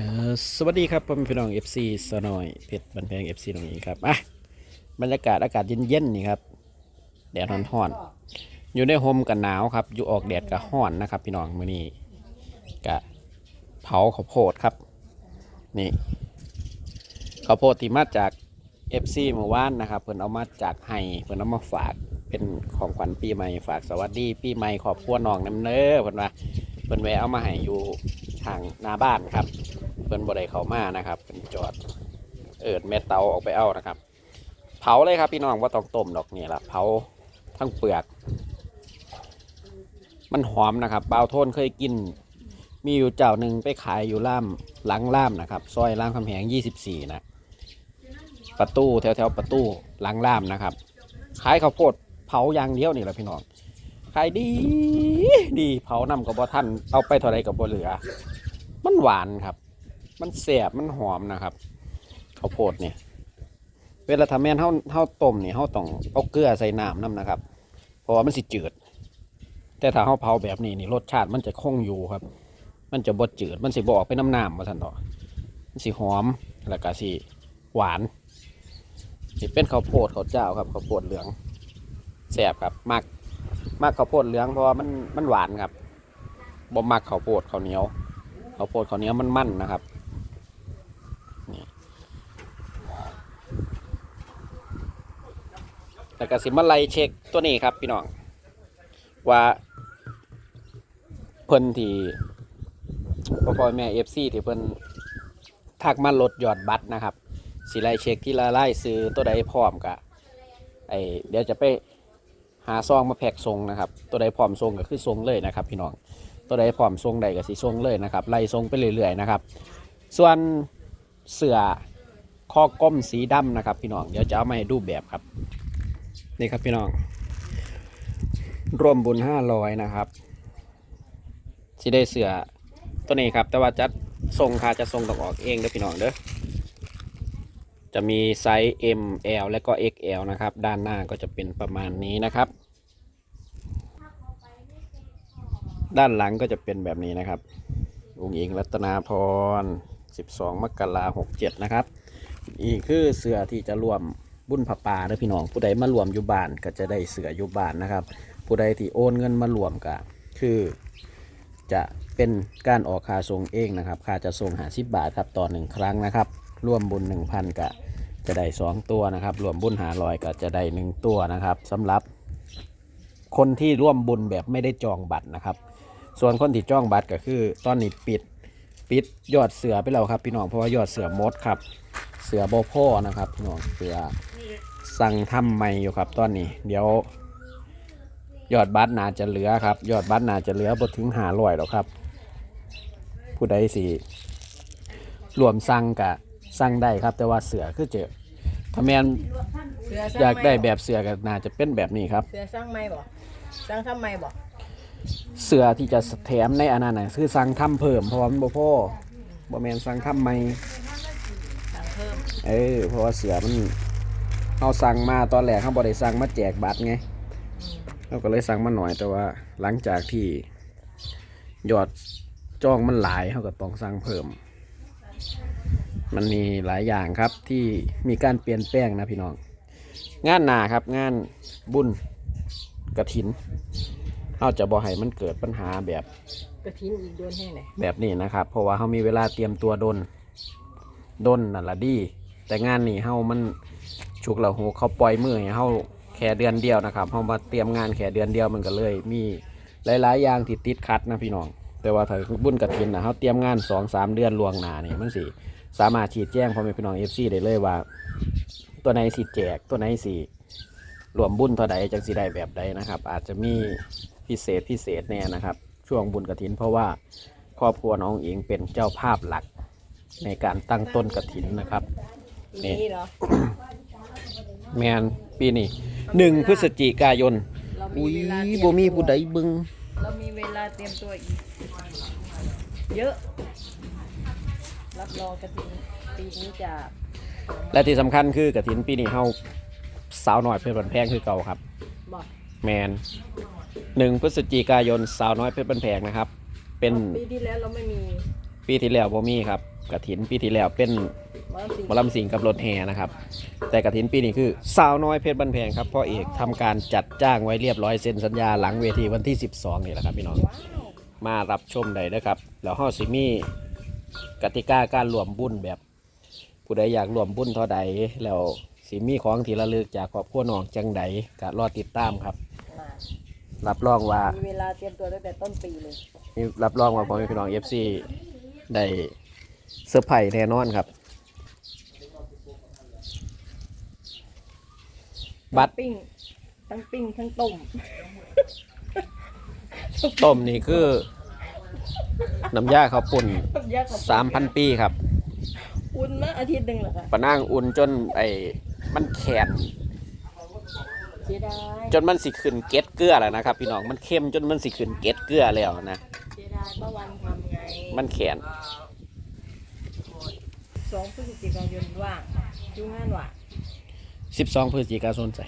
ก็สวัสดีครับผมพี่น้อง FC สนอยเพชรบันแพง FC ตรงนี้ครับอะบรรยากาศอากาศเย็นๆนี่ครับแดดร้อนๆอยู่ในโฮมกันหนาวครับ อยู่ออกแดดกับร้อนนะครับ พี่น้องมื้อนี้กะเผาข้าวโพดครับ นี่ข้าวโพดที่มาจาก FC เมื่อวานนะครับเพิ่นเอามาจากไห้เพิ่นเอามาฝากเป็นของขวัญปีใหม่ฝากสวัสดีปีใหม่ขอบครัวน้องน้ำเน้อเพิ่นว่าเพิ่นแวะเอามาให้อยู่ทางหน้าบ้านครับ เพิ่นบ่ได้เข้ามานะครับเป็นจอดเอิดแม่เตาออกไปเอานะครับ เผาเลยครับพี่น้องว่าต้องต้มดอกนี่ละเผาทั้งเปลือก มันหอมนะครับเบาโทนเคยกิน มีอยู่เจ้าหนึ่งไปขายอยู่ล่ามหลังล่ามนะครับซอยล่ามคำแหง 24 นะ ประตูแถวแถวประตูหลังล่ามนะครับขายข้าวโพดเผาอย่างเดียวนี่แหละพี่น้องขายดีดีเผานำกับบ่ท่านเอาไปเท่าไรกับบ่เหลือ มันหวานครับ มันแสบมันหอมนะครับข้าวโพดเนี่ย เวลาทำแม่นเฮาเฮาต้มเนี่ยเฮาต้องเอาเกลือใส่น้ำน้ำนะครับ เพราะว่ามันสิจืด แต่ถ้าเฮาเผาแบบนี้นี่รสชาติมันจะคงอยู่ครับ มันจะบดจืด มันสิบออกไปน้ำน้ำมาทันต่อมันสิหอมแล้วก็สิหวานนี่เป็นข้าวโพดข้าวเจ้าครับข้าวโพดเหลืองแสบครับมากมากข้าวโพดเหลืองเพราะว่ามันมันหวานครับบ่มักข้าวโพดข้าวเหนียวข้าวโพดข้าวเหนียวมันมันนะครับ แล้วก็สิมาไล่เช็คตัวนี้ครับพี่น้องว่าเพิ่นที่พ่อพ่อแม่เอฟซีที่เพิ่นทักมาลดยอดบัตรนะครับ สิไล่เช็คที่ละไล่ซื้อตัวใดพร้อมกะไอเดี๋ยวจะไปหาซองมาแพ็กทรงนะครับ ตัวใดพร้อมทรงก็คือทรงเลยนะครับ พี่น้องตัวใดพร้อมทรงใดก็สิทรงเลยนะครับไล่ทรงไปเรื่อยๆนะครับ ส่วนเสือข้อก้มสีดำนะครับ พี่น้องเดี๋ยวจะเอามาให้ดูแบบครับ นี่ครับพี่น้อง ร่วมบุญห้าร้อยนะครับสิได้เสือตัวนี้ครับ แต่ว่าจะส่งค่าจะส่งต้องออกเองเด้อพี่น้องเด้อจะมีไซส์ M L และก็ XL นะครับ ด้านหน้าก็จะเป็นประมาณนี้นะครับ ด้านหลังก็จะเป็นแบบนี้นะครับลุงอิงรัตนาพร 12 มกราหกเจ็ดนะครับ อีกคือเสือที่จะรวม บุญผาป่าเด้อพี่น้อง ผู้ใดมารวมอยู่บ้านก็จะได้เสืออยู่บ้านนะครับ ผู้ใดที่โอนเงินมารวมก็คือจะเป็นการออกค่าส่งเองนะครับค่าจะส่งหาสิบบาทครับต่อหนึ่งครั้งนะครับร่วมบุญ1,000ก็จะได้สองตัวนะครับรวมบุญหาลอยก็จะได้หนึ่งตัวนะครับสำหรับคนที่ร่วมบุญแบบไม่ได้จองบัตรนะครับ ส่วนคนที่จองบัตรก็คือตอนนี้ปิดปิดยอดเสือไปแล้วครับพี่น้องเพราะว่ายอดเสือมดครับ เสือโบพ่อนะครับพี่น้องเสือสั่งทำใหม่อยู่ครับตอนนี้ เดี๋ยวยอดบัตรน่าจะเหลือครับ ยอดบัตรน่าจะเหลือบ่ถึงหาร้อยหรอกครับ ผู้ใดสิรวมสั่งกะสั่งได้ครับ แต่ว่าเสือคือเจอถ้าแมนเสืออยากได้แบบเสือก็น่าจะเป็นแบบนี้ครับ เสือสร้างไม่บ่สร้างทำไมบ่เสือที่จะแถมในอันนั้นน่ะคือสั่งทำเพิ่มเพราะว่ามันบ่พอบ่แมนสั่งทำใหม่สร้าง เพิ่มเออเพราะว่าเสือมันเราสั่งมาตอนแรกเขาบ่ได้สั่งมาแจกบัตรไงเราก็เลยสั่งมาหน่อยแต่ว่า หลังจากที่ยอดจองมันหลายเขาก็ต้องสั่งเพิ่ม มันมีหลายอย่างครับที่มีการเปลี่ยนแปลงนะพี่น้อง งานหนาครับงานบุญกระถินเราจะบ่ให้มันเกิดปัญหาแบบกระถินอีกโดนแห้งไหนแบบนี้นะครับ เพราะว่าเขามีเวลาเตรียมตัวดนดนนั่นละดี แต่งานนี้เฮามันฉุกเหละหูเขาปล่อยมือให้เฮาแค่เดือนเดียวนะครับเฮามาเตรียมงานแค่เดือนเดียวมันก็เลย มีหลายๆอย่างที่ติดขัดนะพี่น้อง แต่ว่าถ้าบุญกระถินนะเฮาเตรียมงานสองสามเดือนล่วงหน้านี่มันสิสามารถฉีดแจ้งพ่อแม่พี่น้องเอฟซีได้เลยว่า ตัวไหนสิแจกตัวไหนสิรวมบุญเท่าใดจังสิได้แบบใดนะครับ อาจจะมีพิเศษพิเศษแน่นะครับ ช่วงบุญกระถิน เพราะว่าครอบครัวน้องเองเป็นเจ้าภาพหลักในการตั้งต้นกระถินนะครับ ปีนี้เหรอ แมนปีนี้หนึ่งพฤศจิกายนเรามีอุ้ยเวลาเตรียบ่มีผู้ใดเบึงเรามีเวลาเตรียมตัวอีก เยอะ รับรองกระถินปีนี้จะและที่สำคัญคือกระถินปีนี้เฮาสาวน้อยเพชรบันแพงคือเก่าครับ บอกแมนหนึ่งพฤศจิกายนสาวน้อยเพชรบันแพงนะครับ เป็น ปีที่แล้วเราไม่มีปีที่แล้วบ่มีครับกระถินปีที่แล้วเป็นมาสิ หมอลำสิงกับรถแห่นะครับ แต่กระถินปีนี้คือสาวน้อยเพชรบันแพงครับพ่อเอกทำการจัดจ้างไว้เรียบร้อยเซ็นสัญญาหลังเวทีวันที่ 12นี่แหละครับพี่น้องว้าวมารับชมได้เด้อครับแล้วเฮาสิมีกติกาการรวมบุญแบบ ผู้ใดอยากรวมบุญเท่าใดแล้วสิมีของที่ระลึกจากครอบครัวน้องจังใดก็รอติดตามครับมารับรองว่ามีเวลาเตรียมตัวตั้งแต่ต้นปีเลยนี่รับรองว่าพ่อแม่พี่น้อง FC ได้เซอร์ไพรส์แน่นอนครับ บัตรปิ้งทั้งปิ้งทั้งต้มต้มนี่คือน้ำยาข้าวปุ่นแยกกับ3,000ปีครับ อุ่นมาอาทิตย์หนึ่งเหรอคะปะนั่งอุ่นจนไอ้มันแข็งเสียดายจนมันสิขึ้นเกล็ดเกลือแล้วนะครับ พี่น้องมันเข้มจนมันสิขึ้นเกล็ดเกลือแล้วนะเสียดายเมื่อวันทำไงมันแข็งสองพฤศจิกายนว่างยุ่งงานว่ะ12พฤศจิกายนใส่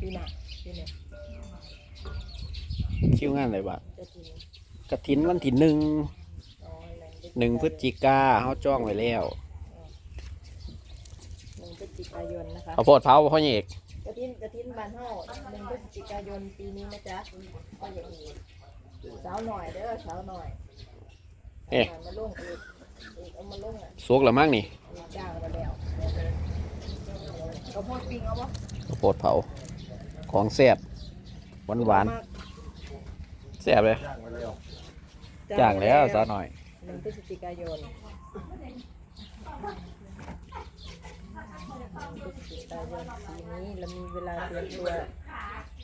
ปีหน้าปีเนี้ยคิวงานอะไรบ้างจะถึงกระถินวันที่หนึ่งน้อยแรงเด็กหนึ่งพฤศจิกาเขาจ้องไว้แล้วหนึ่งพฤศจิกายนนะคะข้าวโพดเผาพ่อเอกกระทินกระทินบานเฮาหนึ่งพฤศจิกายนปีนี้นะจ๊ะก็อย่างนี้สาวหน่อยเด้อสาวหน่อยเอ๊ะมาลงอีกอีกเอามาลงอะสุกแล้วมั้งนี่จ้างมาแล้ว ข้าวโพดปิ้งเอาปะข้าวโพดเผา ของแซ่บหวานหวานๆแซ่บเลยจ้างแล้วซะหน่อยหนึ่งพฤศจิกายนหนึ่งพฤศจิกายนปีนี้เรามีเวลาเตรียมตัว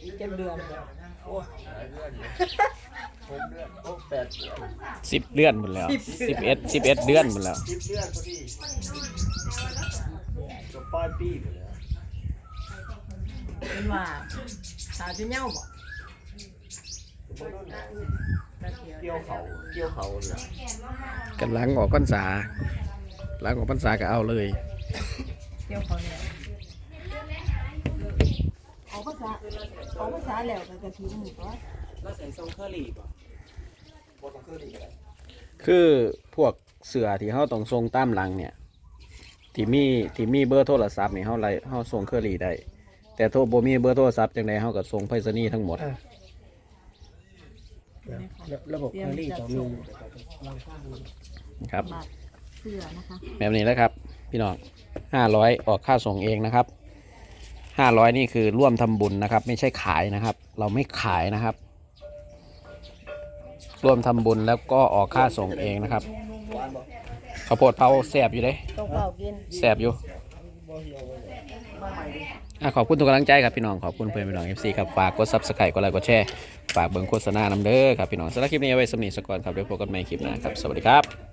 อีกเจ็ดเดือนเนี่ยโอ้สิบเดือนหมดแล้วสิบเอ็ดสิบเอ็ดเดือนหมดแล้วสิบเดือนพอดีก็ป้ายปีไปแล้ว เป็นว่าสาวจะเน่าบ่เกี่ยวเขาเกี่ยวเขาเนี่ยกันหลังออกพรรษา หลังออกพรรษาก็เอาเลย เกี่ยวเขาเนี่ยเอาภาษาเอาภาษาแล้วก็กระทิ้งหมู่ก็แล้วใส่ทรงเคอรี่ป่ะบทเคอรี่อะไรคือพวกเสือที่เขาต้องส่งตามหลังเนี่ย ที่มีที่มีเบอร์โทรศัพท์นี่เขาไล่เขาส่งเคอรี่ได้ แต่โทรบ่มีเบอร์โทรศัพท์จังใดเขาก็ส่งไปรษณีย์ทั้งหมดระบบเคอรี่ต้องมีครับ บัตรเสื้อนะคะแบบนี้แล้วครับ พี่น้องห้าร้อยออกค่าส่งเองนะครับห้าร้อยนี่คือร่วมทำบุญนะครับ ไม่ใช่ขายนะครับ เราไม่ขายนะครับ ร่วมทำบุญแล้วก็ออกค่าส่งเองนะครับข้าวโพดเผาแสบอยู่เลยต้องเป่ากินแสบอยู่อะ ขอบคุณทุกกำลังใจครับพี่น้องขอบคุณเพื่อนพี่น้องเอฟซีครับฝากกดซับสไครต์กดไลค์กดแชร์ฝากเบิ่งโฆษณานำเด้อครับพี่น้องสำหรับคลิปนี้เอาไว้สำนีสก่อนครับเดี๋ยวพบกันใหม่คลิปหน้าครับสวัสดีครับ